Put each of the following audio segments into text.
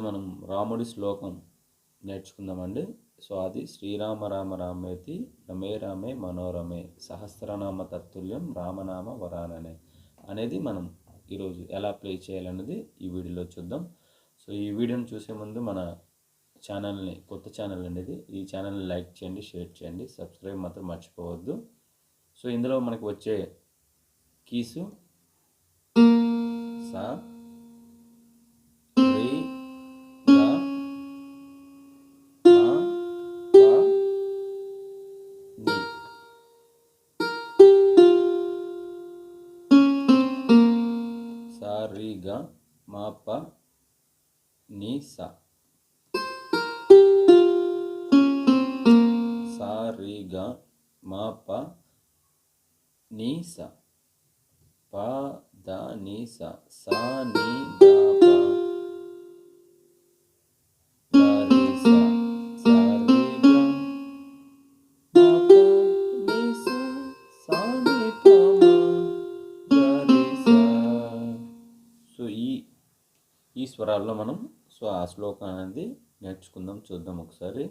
మనం రాముడి శ్లోకం నేర్చుకుందామండి. సో అది శ్రీరామ రామ రామేతి రమే రామే మనోరమే సహస్రనామ తత్తుల్యం రామనామ వరాననే అనేది మనం ఈరోజు ఎలా ప్లే చేయాలన్నది ఈ వీడియోలో చూద్దాం. సో ఈ వీడియోని చూసే ముందు మన ఛానల్ని కొత్త ఛానల్ అనేది ఈ ఛానల్ని లైక్ చేయండి షేర్ చేయండి సబ్స్క్రైబ్ మాత్రం మర్చిపోవద్దు. సో ఇందులో మనకు వచ్చే కీసు సా సా రి గా మా ప ని సా సా రి గా మా ఈ స్వరాల్లో మనం సో ఆ శ్లోకం అనేది నేర్చుకుందాం చూద్దాం ఒకసారి.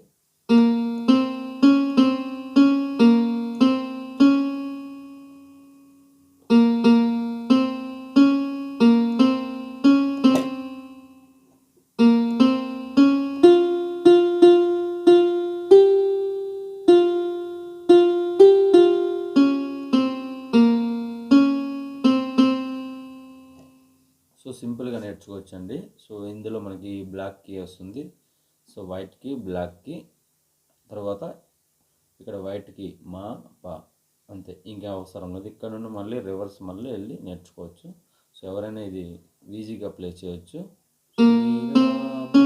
సింపుల్గా నేర్చుకోవచ్చండి. సో ఇందులో మనకి బ్లాక్ కీ వస్తుంది. సో వైట్కి బ్లాక్కి తర్వాత ఇక్కడ వైట్కి మా పా. అంతే. ఇంకా అవసరం లేదు. ఇక్కడ నుండి మళ్ళీ రివర్స్ మళ్ళీ వెళ్ళి నేర్చుకోవచ్చు. సో ఎవరైనా ఇది ఈజీగా ప్లే చేయొచ్చు.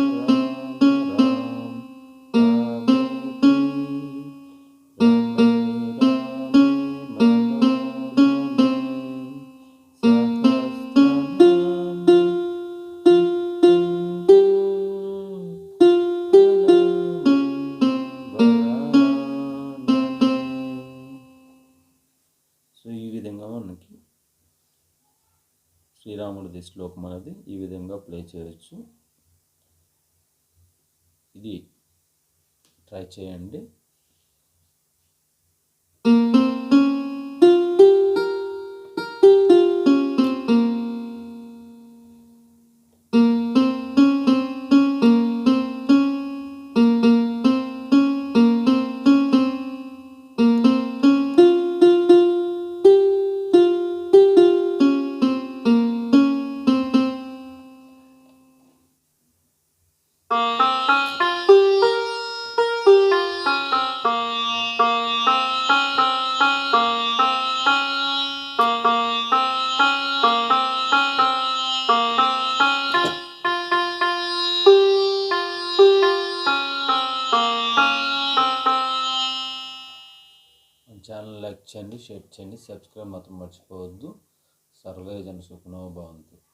సో ఈ విధంగా మనకి శ్రీరాముడిది శ్లోకం అనేది ఈ విధంగా ప్లే చేయొచ్చు. ఇది ట్రై చేయండి. లైక్ చేయండి షేర్ చేయండి. సబ్స్క్రైబ్ మాత్రం మర్చిపోవద్దు. సర్వే జన సుఖనో భవంతు.